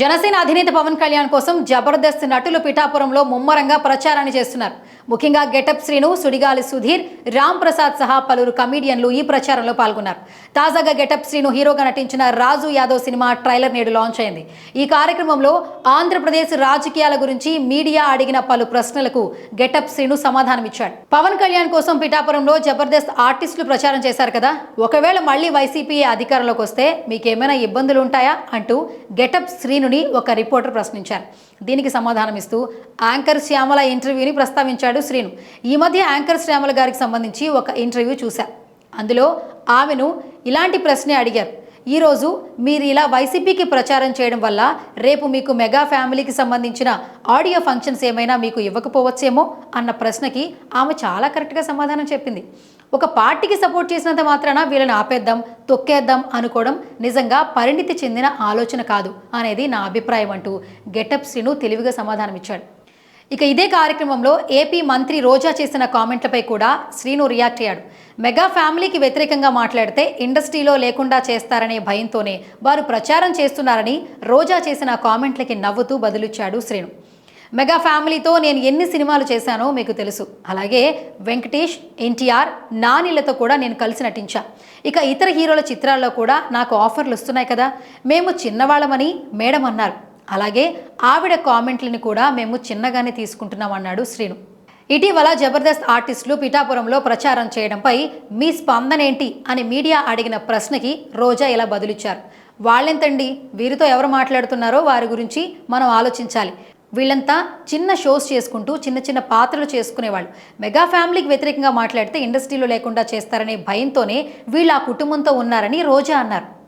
జనసేన అధినేత పవన్ కళ్యాణ్ కోసం జబర్దస్త్ నటులు పిఠాపురంలో ముమ్మరంగా ప్రచారాన్ని చేస్తున్నారు. ముఖ్యంగా గెటప్ శ్రీను సుడిగాలి సుధీర్ రామ్ ప్రసాద్ సహా పలువురు కమీడియన్లు ఈ ప్రచారంలో పాల్గొన్నారు. తాజాగా గెటప్ శ్రీను హీరోగా నటించిన రాజు యాదవ్ సినిమా ట్రైలర్ నేడు లాంచ్ అయింది. ఈ కార్యక్రమంలో ఆంధ్రప్రదేశ్ రాజకీయాల గురించి మీడియా అడిగిన పలు ప్రశ్నలకు గెటప్ శ్రీను సమాధానమిచ్చాడు పవన్ కళ్యాణ్ కోసం పిఠాపురంలో జబర్దస్త్ ఆర్టిస్టులు ప్రచారం చేశారు కదా. ఒకవేళ మళ్ళీ వైసీపీ అధికారంలోకి వస్తే మీకేమైనా ఇబ్బందులు ఉంటాయా అంటూ గెటప్ శ్రీను శ్రీనుని ఒక రిపోర్టర్ ప్రశ్నించారు. దీనికి సమాధానమిస్తూ యాంకర్ శ్యామల ఇంటర్వ్యూని ప్రస్తావించాడు శ్రీను. ఈ మధ్య యాంకర్ శ్యామల గారికి సంబంధించి ఒక ఇంటర్వ్యూ చూశారు అందులో ఆమెను ఇలాంటి ప్రశ్నే అడిగారు. ఈరోజు మీరు ఇలా వైసీపీకి ప్రచారం చేయడం వల్ల రేపు మీకు మెగా ఫ్యామిలీకి సంబంధించిన ఆడియో ఫంక్షన్స్ ఏమైనా మీకు ఇవ్వకపోవచ్చేమో అన్న ప్రశ్నకి ఆమె చాలా కరెక్ట్గా సమాధానం చెప్పింది. ఒక పార్టీకి సపోర్ట్ చేసినంత మాత్రాన వీళ్ళని ఆపేద్దాం తొక్కేద్దాం అనుకోవడం నిజంగా పరిణితి చెందిన ఆలోచన కాదు అనేది నా అభిప్రాయం అంటూ గెటప్ శ్రీను తెలివిగా సమాధానమిచ్చాడు. ఇక ఇదే కార్యక్రమంలో ఏపీ మంత్రి రోజా చేసిన కామెంట్లపై కూడా శ్రీను రియాక్ట్ అయ్యాడు. మెగా ఫ్యామిలీకి వ్యతిరేకంగా మాట్లాడితే ఇండస్ట్రీలో లేకుండా చేస్తారనే భయంతోనే వారు ప్రచారం చేస్తున్నారని రోజా చేసిన కామెంట్లకి నవ్వుతూ బదులిచ్చాడు శ్రీను. మెగా ఫ్యామిలీతో నేను ఎన్ని సినిమాలు చేశానో మీకు తెలుసు. అలాగే వెంకటేష్ ఎన్టీఆర్ నానిలతో కూడా నేను కలిసి నటించా. ఇక ఇతర హీరోల చిత్రాల్లో కూడా నాకు ఆఫర్లు వస్తున్నాయి కదా. మేము చిన్నవాళ్ళమని మేడం అన్నారు. అలాగే ఆవిడ కామెంట్లని కూడా మేము చిన్నగానే తీసుకుంటున్నాం అన్నాడు శ్రీను. ఇటీవల జబర్దస్త్ ఆర్టిస్టులు పిఠాపురంలో ప్రచారం చేయడంపై మీ స్పందన ఏంటి అని మీడియా అడిగిన ప్రశ్నకి రోజా ఇలా బదులిచ్చారు. వాళ్ళెంతండి? వీరితో ఎవరు మాట్లాడుతున్నారో వారి గురించి మనం ఆలోచించాలి. వీళ్ళంతా చిన్న షోస్ చేసుకుంటూ చిన్న చిన్న పాత్రలు చేసుకునేవాళ్ళు. మెగా ఫ్యామిలీకి వ్యతిరేకంగా మాట్లాడితే ఇండస్ట్రీలో లేకుండా చేస్తారనే భయంతోనే వీళ్ళు ఆ కుటుంబంతో ఉన్నారని రోజా అన్నారు.